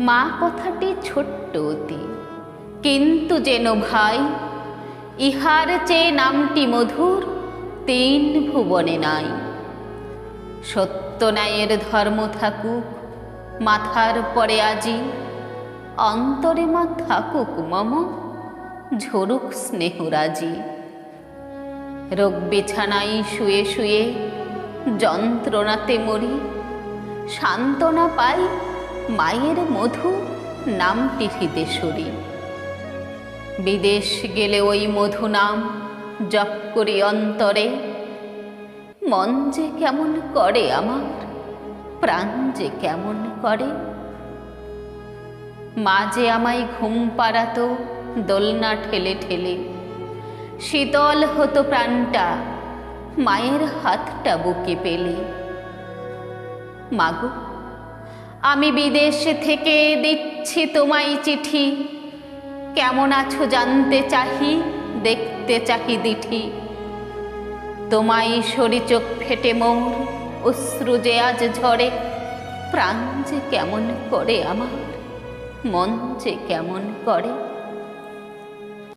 মা কথাটি ছোট্ট অতি কিন্তু যেন ভাই, ইহার চেয়ে নামটি মধুর, তিন ভুবনে নাই। সত্য ন্যায়ের ধর্ম থাকুক, মাথার পরে আজি, অন্তরে মা থাকুক মম, ঝরুক স্নেহরাজি রোগ বিছানায় শুয়ে শুয়ে যন্ত্রণাতে মরি, সান্ত্বনা পাই মায়ের মধু নামটি হৃদে সরি। বিদেশ গেলে ওই মধু নাম জপ করি অন্তরে। মন যে কেমন করে আমার, প্রাণ যে কেমন করে। মা যে আমায় ঘুম পাড়াতো, দোলনা ঠেলে ঠেলে। শীতল হতো প্রাণটা, মায়ের হাতটা বুকে পেলে। মাগো আমি বিদেশ থেকে দিচ্ছি তোমায় চিঠি। কেমন আছো জানতে চাহি, দেখতে চাহি দিঠি। তোমায় সরি চোখ ফেটে মোর অশ্রু যে আজ ঝরে, প্রাণ যে কেমন করে আমার, মন যে কেমন করে।